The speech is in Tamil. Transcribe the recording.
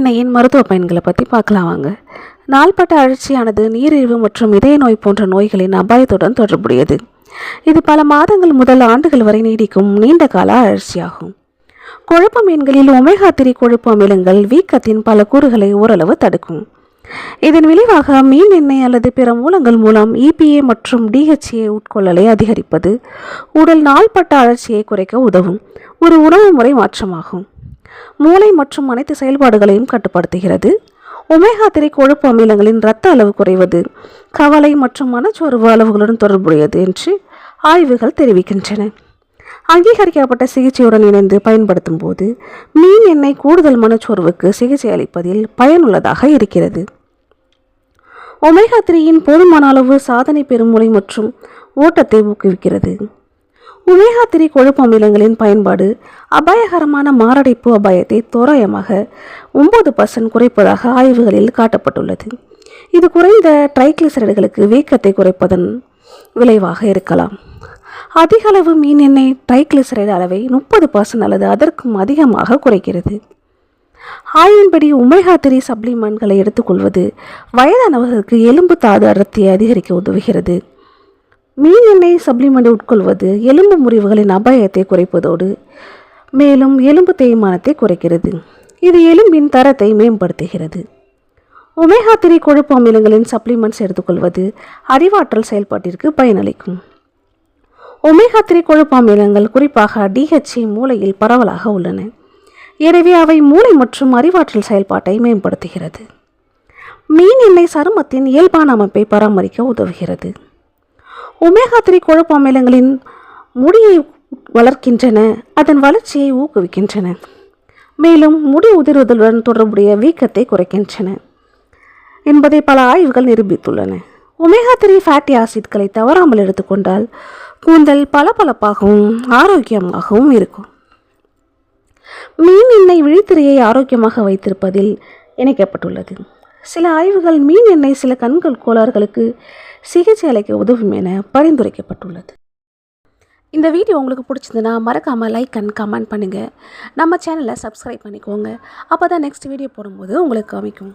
எண்ணெயின் மருத்துவ பயன்களை பற்றி பார்க்கலாம் வாங்க. நாள்பட்ட அழற்சியானது நீரிழிவு மற்றும் இதய நோய் போன்ற நோய்களின் அபாயத்துடன் தொடர்புடையது. இது பல மாதங்கள் முதல் ஆண்டுகள் வரை நீடிக்கும் நீண்ட கால அழற்சியாகும். கொழுப்பு மீன்களில் ஒமேகா திரி கொழுப்பு அமிலங்கள் வீக்கத்தின் பல கூறுகளை ஓரளவு தடுக்கும். இதன் விளைவாக மீன் எண்ணெய் அல்லது பிற மூலங்கள் மூலம் இபிஏ மற்றும் டிஹெச்ஏ உட்கொள்ளலை அதிகரிப்பது உடல் நாள்பட்ட அழற்சியை குறைக்க உதவும். ஒரு உணவு முறை மாற்றமாகும். மூளை மற்றும் அனைத்து செயல்பாடுகளையும் கட்டுப்படுத்துகிறது. ஒமேகா த்ரீ கொழுப்பு அமிலங்களின் இரத்த அளவு குறைவது கவலை மற்றும் மனச்சோர்வு அளவுகளுடன் தொடர்புடையது என்று ஆய்வுகள் தெரிவிக்கின்றன. அங்கீகரிக்கப்பட்ட சிகிச்சையுடன் இணைந்து பயன்படுத்தும் போது மீன் எண்ணெய் கூடுதல் மனச்சோர்வுக்கு சிகிச்சை அளிப்பதில் பயனுள்ளதாக இருக்கிறது. ஒமேகா த்ரீயின் போதுமான அளவு சாதனை பெருமுறை மற்றும் ஓட்டத்தை ஊக்குவிக்கிறது. ஒமேகா கொழுப்பு அமிலங்களின் பயன்பாடு அபாயகரமான மாரடைப்பு அபாயத்தை தோராயமாக ஒம்பது பர்சன்ட் குறைப்பதாக ஆய்வுகளில் காட்டப்பட்டுள்ளது. இது குறைந்த ட்ரைக்ளிசரைடுகளுக்கு வீக்கத்தை குறைப்பதன் விளைவாக இருக்கலாம். அதிக அளவு மீன் எண்ணெய் ட்ரைக்ளிசரைடு அளவை முப்பது பர்சன்ட் அல்லது அதற்கும் அதிகமாக குறைக்கிறது. ஆய்வின்படி ஒமேகா த்ரீ சப்ளிமெண்ட்களை எடுத்துக்கொள்வது வயதானவர்களுக்கு எலும்பு தாது அடர்த்தியை அதிகரிக்க உதவுகிறது. மீன் எண்ணெய் சப்ளிமெண்ட் உட்கொள்வது எலும்பு முறிவுகளின் அபாயத்தை குறைப்பதோடு மேலும் எலும்பு தேய்மானத்தை குறைக்கிறது. இது எலும்பின் தரத்தை மேம்படுத்துகிறது. ஒமேகா த்ரீ கொழுப்பு அமிலங்களின் சப்ளிமெண்ட்ஸ் எடுத்துக்கொள்வது அறிவாற்றல் செயல்பாட்டிற்கு பயனளிக்கும். ஒமேகா த்ரீ கொழுப்பு அமிலங்கள் குறிப்பாக டிஹெச்சி மூளையில் பரவலாக உள்ளன. எனவே அவை மூளை மற்றும் அறிவாற்றல் செயல்பாட்டை மேம்படுத்துகிறது. மீன் எண்ணெய் சருமத்தின் இயல்பான அமைப்பை பராமரிக்க உதவுகிறது. ஒமேகா த்ரீ கொழுப்பு அமிலங்களின் முடியை வளர்க்கின்றன. அதன் வளர்ச்சியை ஊக்குவிக்கின்றன. மேலும் முடி உதிர்வதுடன் தொடர்புடைய வீக்கத்தை குறைக்கின்றன என்பதை பல ஆய்வுகள் நிரூபித்துள்ளன. ஒமேகா த்ரீ ஃபேட்டி ஆசிட்களை தவறாமல் எடுத்துக்கொண்டால் கூந்தல் பளபளப்பாகவும் ஆரோக்கியமாகவும் இருக்கும். மீன் எண்ணெய் விழித்திரையை ஆரோக்கியமாக வைத்திருப்பதில் இணைக்கப்பட்டுள்ளது. சில ஆய்வுகள் மீன் எண்ணெய் சில கண்கள் கோளாறுகளுக்கு சிகிச்சை அளிக்க உதவும் என பரிந்துரைக்கப்பட்டுள்ளது. இந்த வீடியோ உங்களுக்கு பிடிச்சிருந்துன்னா மறக்காமல் லைக் அண்ட் கமெண்ட் பண்ணுங்கள் நம்ம சேனலை சப்ஸ்கிரைப் பண்ணிக்கோங்க. அப்போ தான் நெக்ஸ்ட் வீடியோ போடும்போது உங்களுக்கு காமிக்கும்.